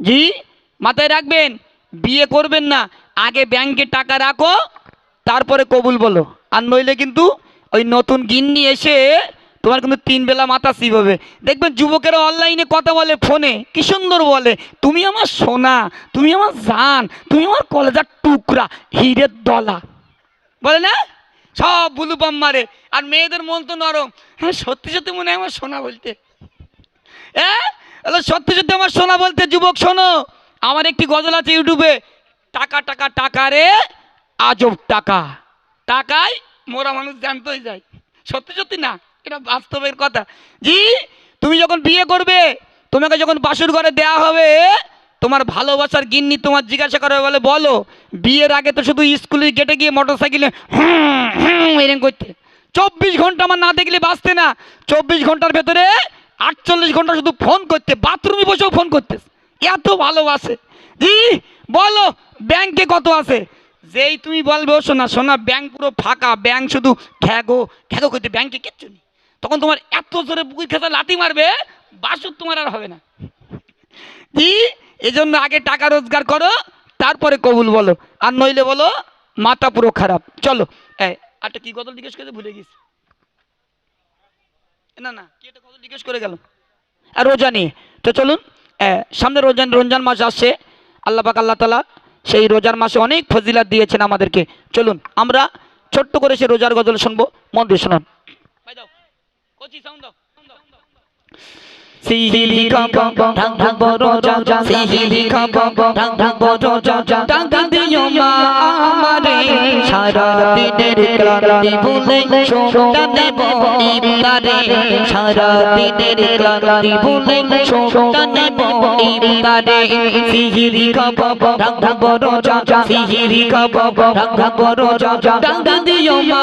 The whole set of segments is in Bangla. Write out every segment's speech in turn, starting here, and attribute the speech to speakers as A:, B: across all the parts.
A: জি, মাথায় রাখবেন, বিয়ে করবেন না, আগে ব্যাংকে টাকা রাখো, তারপরে কবুল বলো। আর নইলে কিন্তু ওই নতুন গিন্নি এসে তোমার কিন্তু তিন বেলা মাথা দেখবেন যুবকেরা অনলাইনে কথা বলে, ফোনে, কি সুন্দর বলে, তুমি আমার সোনা, তুমি আমার জান, তুমি আমার কলেজার টুকরা, হিরের দলা। বলে না? সব বুলু পাম মারে আর মেয়েদের মন তো নরম। হ্যাঁ সত্যি সত্যি মনে হয় আমার সোনা বলতে। হ্যাঁ সত্যি সত্যি আমার শোনা বলতে, যুবক শোনো, আমার একটি গজল আছে ইউটিউবে, টাকা টাকা টাকা রে, আজব টাকা। টাকায় মোরা মানুষ জানতেই যায়। সত্যি সত্যি না, এটা বাস্তবের কথা। জি, তুমি যখন বিয়ে করবে, তোমাকে যখন বাসুর ঘরে দেয়া হবে, তোমার ভালোবাসার গিন্নি তোমার জিজ্ঞাসা করে বলে, বলো, বিয়ের আগে তো শুধু স্কুলের গেটে গিয়ে মোটর সাইকেলে হুম হুম এরকম করতে। চব্বিশ ঘণ্টা আমার না দেখলে বাঁচতে না। চব্বিশ ঘণ্টার ভেতরে আটচল্লিশ ঘণ্টা শুধু ফোন করতে বাথরুমে বসেও ফোন করতে। এত ভালোবাসে। জি, বলো ব্যাংকে কত আছে? যেই তুমি বলবে শোনা শোনা ব্যাংক পুরো ফাঁকা ব্যাংক শুধু খ্যাগো খ্যাগো করতে ব্যাংকে কিচ্ছু নেই। তখন তোমার এত জোরে বুকুর খেতে লাথি মারবে, বাসুর তোমার আর হবে না। জি এই জন্য আগে টাকা রোজগার করো, তারপরে কবুল বলো। আর নইলে বলো, মাথা পুরো খারাপ। চলো একটা কি গজল জিজ্ঞেস করে ভুলে গেছি। না না। কি এটা কত জিজ্ঞেস করে গেল? আর রোজা নিয়ে তো চলুন সামনে রোজান, রমজান মাস আসছে। আল্লাহ পাক, আল্লাহ তালা সেই রোজার মাসে অনেক ফজিলাত দিয়েছেন আমাদেরকে। চলুন, আমরা ছোট্ট করে সে রোজার গজল শুনব। মন দিয়ে শুনুন। সিহিলি খাব ঢাক ঢাক বড় রাজা সিহিলি খাব ঢাক ঢাক বড় রাজা টাকা দিও মা আমারে সারা দিনের ক্লান্তি ভুলে সোটা দেব ইফতারে সারা দিনের ক্লান্তি ভুলে সোটা নেব ইফতারে সিহিলি খাব ঢাক ঢাক বড় রাজা সিহিলি খাব ঢাক ঢাক বড় রাজা টাকা দিও মা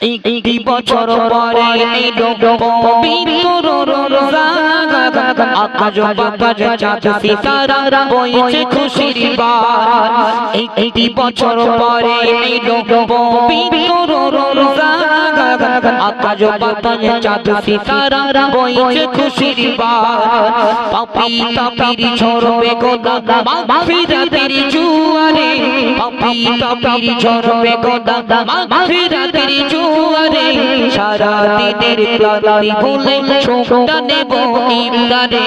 A: একটি বছর পরে এলো পবিত্র রমজান আকাশ বাতাস চাঁদ সিতারা বইছে খুশির বান একটি বছর পরে এলো পবিত্র রমজান আকাশ বাতাস চাঁদ সিতারা বইছে খুশির বান পাপি তাপির ঝরবে গোদা মাগফিরাতের জুয়ারে। পাপি তাপির ঝরবে গোদা মাগফিরাতের জুয়ারে সারা দিনের ক্লান্তি ভুলে সোটা নেব ইফতারে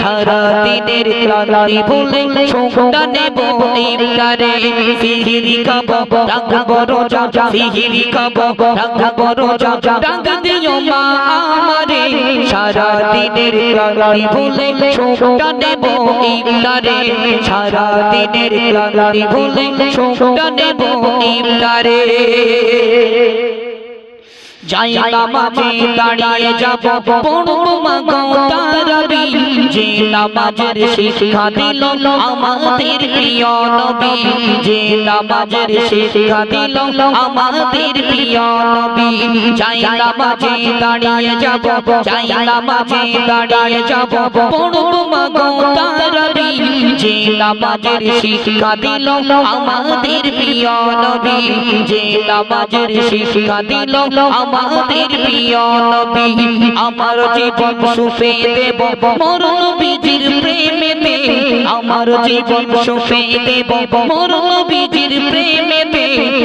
A: সারা দিনের ক্লান্তি ভুলে সোটা নেব ইফতারে সিহিরি খাব, রাখব রোজা সিহিরি খাব, রাখব রোজা টাকা দিও মা আমারে। সারা দিনের ক্লান্তি ভুলে সোটা নেব ইফতারে সারা দিনের ক্লান্তি ভুলে সোটা নেব ইফতারে যাই নামাজে দাঁড়িয়ে যাব পড়ব মাগো তারাবি যে নামাজের শিক্ষা দিল আমাদের প্রিয় নবী যে নামাজের শিক্ষা দিল আমাদের প্রিয় নবী যাই নামাজে দাঁড়িয়ে যাব যাই নামাজে দাঁড়িয়ে যাব পড়ব মাগো তারাবি যে নামাজের শিক্ষা দিল আমাদের প্রিয় নবী যে নামাজের শিক্ষা দিল আমাদের প্রিয় নবী আমার জীবন সুফে দেব মরণ প্রেমেতে আমার জীবন সুফে দেব মোর নবীজির প্রেমেতে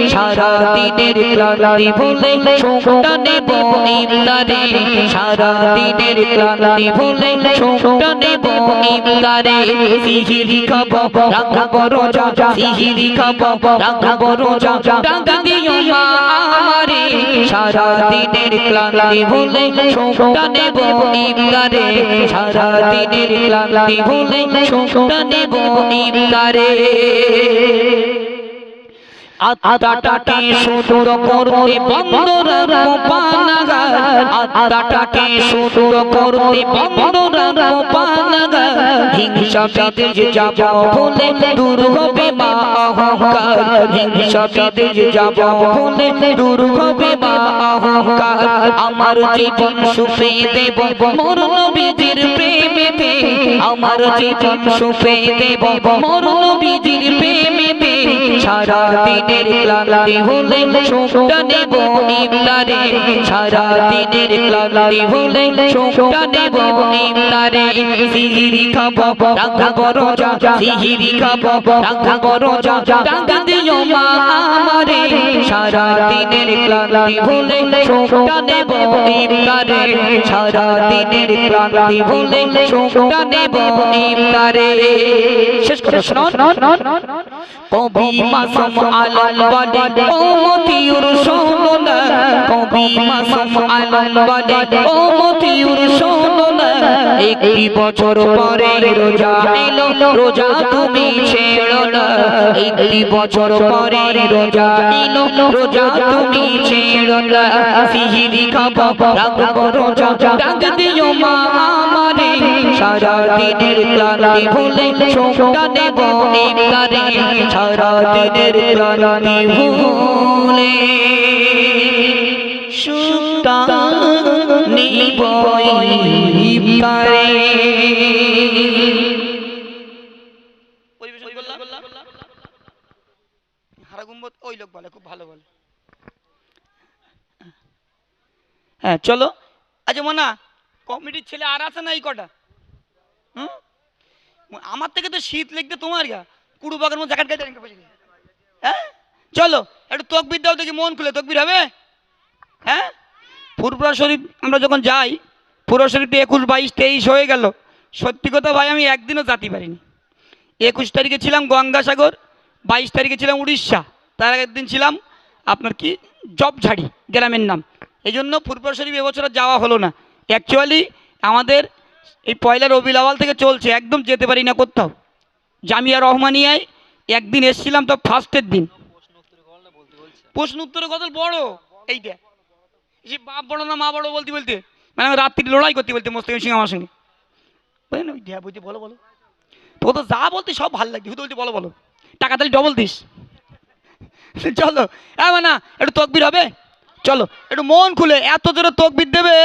A: সারা দিনের ক্লান্তি ভুলে সোটা নেব ইফতারে সারা দিনের ক্লান্তি ভুলে সোটা নেব ইফতারে সিহিরি খাব রাখব রোজা। সিহিরি খাব রাখব রোজা। টাকা দিও মা আমারে। সারা দিনের ক্লান্তি ভুলে সোটা নেব ইফতারে সারা দিনের ক্লান্তি ভুলে সোটা নেব ইফতারে আত্মাটাকে সুদূর করতে বন্দরার পানাগার আত্মাটাকে সুদূর করতে বন্দরার পানাগার হিংসা বিদেশ যাব ভুলে দূর হবে মা অহংকার। হিংসা বিদেশ যাব অহংকার। আমার জীবন সুখে দেব মোর নবীজির প্রেমেতে।
B: আমার জীবন সুপে দেব মোর নবীজির প্রেমেতে। সারা দিনের ক্লান্তি হলে সুখটা নেব ইফতারে সারা দিনের ক্লান্তি হলে সুখটা নেব ইফতারে সিহিরি খাব রাখব রোজা সিহিরি খাব রাখব রোজা টাকা দিও মা আমারে। সারা দিনের ক্লান্তি ভুলে সুখটা নেব ইফতারে সারা দিনের ক্লান্তি ভুলে সুখটা নেব ইফতারে শেষ করে শুনুন কবি মাসুম আলম বলে ও মতিউর শোনো কবি মাসুম আলম বলে ও মতিউর শোনো একটি বছর পরে রোজা এলো রোজা তুমি ছেড়ো না একটি বছর পরে রোজা এলো রোজা তুমি ছেড়ো না সিহিরি খাব রোজা। ডাক দিও মা আমারে। ক্লান্তি ভুলে ক্লান্তি ভুলে হ্যাঁ চলো। আচ্ছা মোনা, কমিটির ছেলে আর আছে না এই কটা? আমার থেকে তো শীত লেগতে তোমার গা। কুড়ু মধ্যে জ্যাকেট গায়ে হ্যাঁ? চলো, একটু তকবির দাও দেখি, মন খুলে তকবির হবে? হ্যাঁ? ফুরপুরা শরীফ, আমরা যখন যাই ফুরপুরা শরীফে একুশ বাইশ তেইশ হয়ে গেল। সত্যি কথা ভাই, আমি একদিনও যাতে পারিনি। একুশ তারিখে ছিলাম গঙ্গাসাগর, বাইশ তারিখে ছিলাম উড়িষ্যা। তার আগের দিন ছিলাম আপনার কি? জবঝাড়ি, গ্রামের নাম। এই জন্য ফুরপুরা শরীফ এবছর যাওয়া হলো না। অ্যাকচুয়ালি আমাদের এই পয়লা রবিউল আওয়াল থেকে চলছে, একদম যেতে পারি না কোথাও। জামিয়া রহমানিয়ায় একদিন এসেছিলাম তো ফার্স্টের দিন। প্রশ্ন উত্তরের কথা বড়। এইটা এই যে বাপ বড় না মা বড় বলতে বলতে মানে আমি রাত্রি লড়াই করতে বলতে মোস্তাকিম সিং আমার সঙ্গে। বুঝলেন বলো বলো। তো তো যা বলতে সব ভালো লাগছে। শুধু বলছি, বলো বলো। টাকা তাহলে ডবল দিস। চলো। হ্যাঁ না একটু তকবির হবে? চলো, একটু মন খুলে, এত জোরে তকবির দেবে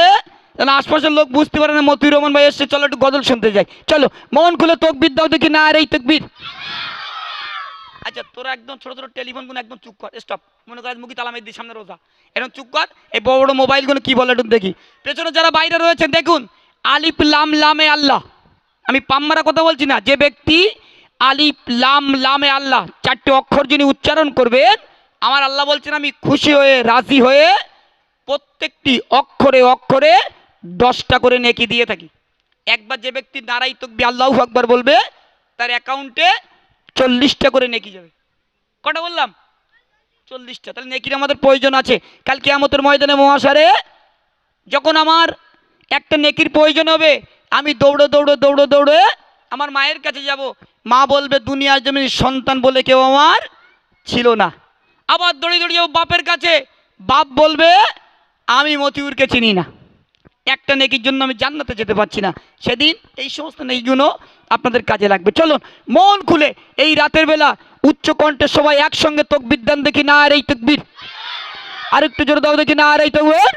B: যেন আশপাশের লোক বুঝতে পারে না, মতিউর রহমান ভাই এসছে, চলো একটু গজল শুনতে যাই। চলো, মন খুলে তকবির দাও দেখি, না আর এই তকবির। আচ্ছা তোরা একদম ছোট ছোট টেলিফোনগুলো একদম চুপ কর স্টপ মনে কর মুখি তালা মেয়ে দিই, সামনে রোজা। এরকম চুপ কর, এই বড় বড় মোবাইলগুলো কি বলে একটু দেখি। পেছনে যারা বাইরে রয়েছেন, দেখুন, আলিফ লাম লামে আল্লাহ। আমি পাম্মারা কথা বলছি না, যে ব্যক্তি আলিফ লাম লামে আল্লাহ, চারটে অক্ষর যিনি উচ্চারণ করবেন, আমার আল্লাহ বলছেন, আমি খুশি হয়ে, রাজি হয়ে প্রত্যেকটি অক্ষরে অক্ষরে দশটা করে নেকি দিয়ে থাকি। একবার যে ব্যক্তি নারাই তকবি আল্লাহ আকবার বলবে, তার অ্যাকাউন্টে চল্লিশটা করে নেকি যাবে। কটা বললাম? চল্লিশটা। তাহলে নেকির আমাদের প্রয়োজন আছে। কাল কেয়ামতের ময়দানে মহাসারে যখন আমার একটা নেকির প্রয়োজন হবে, আমি দৌড়ে দৌড়ে দৌড়ে দৌড়ে আমার মায়ের কাছে যাব। মা বলবে, দুনিয়ার জমি সন্তান বলে কেউ আমার ছিল না। আবার দৌড়ে দৌড়ে যাব বাপের কাছে। বাপ বলবে, আমি মতিউরকে চিনি না। একটা নেকির জন্য আমি জান্নাতে যেতে পারছি না। সেদিন এই সমস্ত নেকিগুলো আপনাদের কাজে লাগবে। চলুন, মন খুলে এই রাতের বেলা উচ্চ কণ্ঠে সবাই একসঙ্গে তকবির দেন দেখি, না আর এই তকবির। আর একটু জোরে দাও দেখি, না আর এই তকবির।